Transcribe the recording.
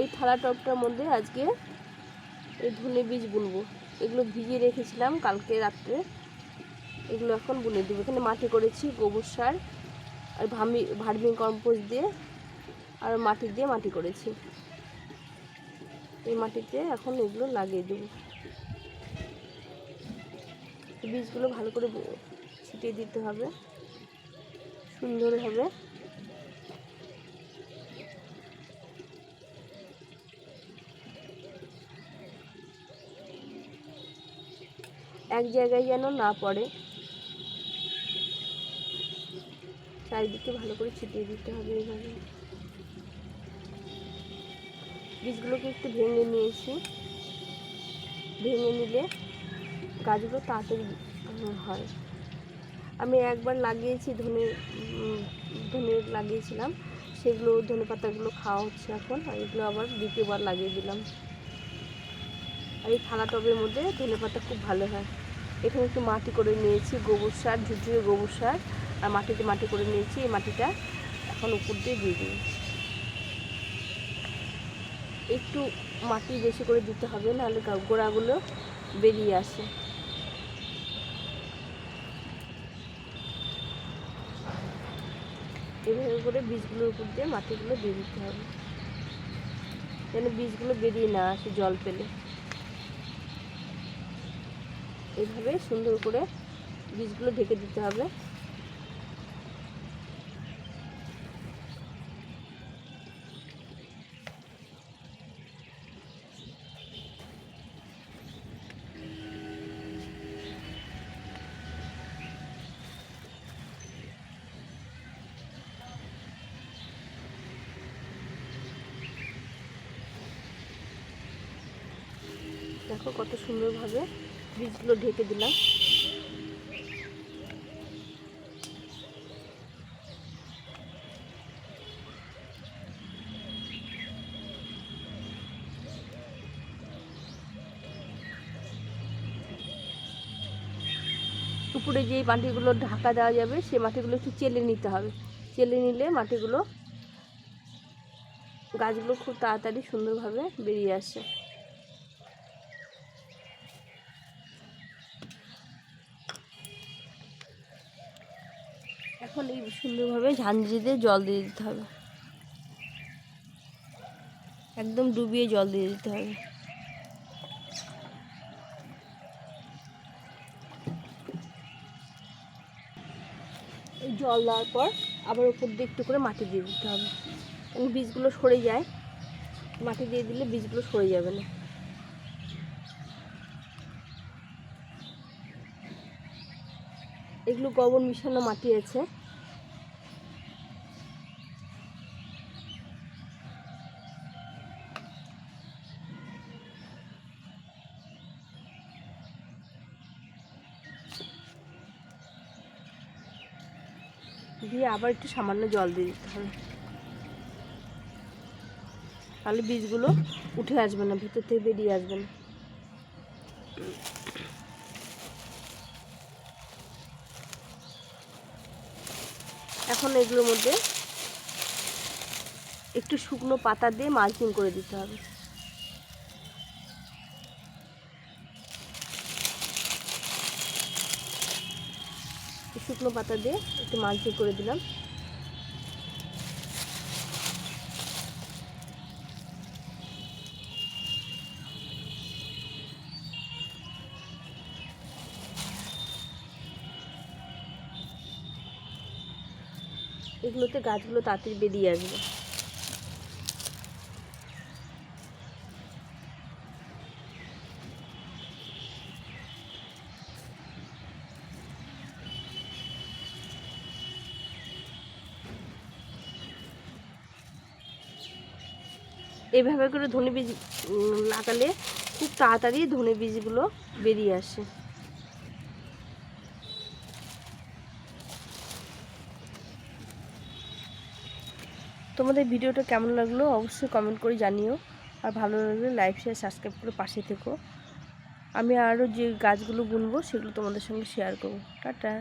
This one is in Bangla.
এই থালা টপটার মধ্যে আজকে এই ধনে বীজ বুনবো। এগুলো ভিজিয়ে রেখেছিলাম কালকে রাত্রে। এগুলো এখন বুনে দেবো। এখানে মাটি করেছি গোবর সার আর ভামি, ভার্মি কম্পোস্ট দিয়ে আর মাটি দিয়ে মাটি করেছি। এই মাটিতে এখন এগুলো লাগিয়ে দেবো। বীজগুলো ভালো করে ছিটিয়ে দিতে হবে। সুন্দরভাবে এক জায়গায় যেন না পড়ে। চারিদিকে ভালো করে ছিটিয়ে দিতে হবে এইভাবে বীজগুলোকে একটু ভেঙে নিয়েছি। ভেঙে নিলে গাছগুলো তাড়াতাড়ি হয়। আমি একবার লাগিয়েছি ধনে ধনে লাগিয়েছিলাম। সেগুলো ধনে পাতাগুলো খাওয়া হচ্ছে এখন। এগুলো আবার দ্বিতীয়বার লাগিয়ে দিলাম। আর এই থালা টবের মধ্যে ধনে পাতা খুব ভালো হয়। এখানে একটু মাটি করে নিয়েছি, গোবর সার, ঝুরঝুরে গোবর সার। আর মাটিতে মাটি করে নিয়েছি, এই মাটিটা এখন উপর দিয়ে দিয়ে দিই। একটু মাটি বেশি করে দিতে হবে, নাহলে গোড়াগুলো বেরিয়ে আসে। এভাবে করে বীজগুলোর উপর দিয়ে মাটিগুলো দিয়ে দিতে হবে। যেন বীজগুলো বেরিয়ে না আসে জল পেলে। এইভাবে সুন্দর করে বীজগুলো ঢেকে দিতে হবে। দেখো কত সুন্দরভাবে বীজগুলো ঢেকে দিলাম। উপরে যে মাটিগুলো ঢাকা দেওয়া যাবে সেই মাটিগুলো একটু চেলে নিতে হবে। চেলে নিলে মাটিগুলো, গাছগুলো খুব তাড়াতাড়ি সুন্দরভাবে বেরিয়ে আসে। এখন এই সুন্দরভাবে ঝাঞ্ঝরি দিয়ে জল দিয়ে দিতে হবে। একদম ডুবিয়ে জল দিয়ে দিতে হবে। জল দেওয়ার পর আবার উপর দিয়ে একটু করে মাটি দিয়ে দিতে হবে। কারণ বীজগুলো সরে যায়। মাটি দিয়ে দিলে বীজগুলো সরে যাবে না। এগুলো গোবর মিশানো মাটি আছে। দিয়ে আবার একটু সামান্য জল দিয়ে দিতে হবে। তাহলে বীজগুলো উঠে আসবে না, ভেতর থেকে বেরিয়ে আসবে না। এখন এগুলোর মধ্যে একটু শুকনো পাতা দিয়ে মালচিং করে দিতে হবে। শুকনো পাতা দিয়ে একটু মালচিং করে দিলাম। এগুলোতে গাছগুলো তাড়াতাড়ি বেরিয়ে আসবে। এইভাবে করে ধনে বীজ লাগালে খুব তাড়াতাড়ি ধনে বীজগুলো বেরিয়ে আসে। তোমাদের ভিডিওটা কেমন লাগল অবশ্যই কমেন্ট করে জানিও। আর ভালো লাগলে লাইক শেয়ার সাবস্ক্রাইব করে পাশে থেকো। আমি আরও যে গাছগুলো বুনবো সেগুলো তোমাদের সঙ্গে শেয়ার করব। টাটা।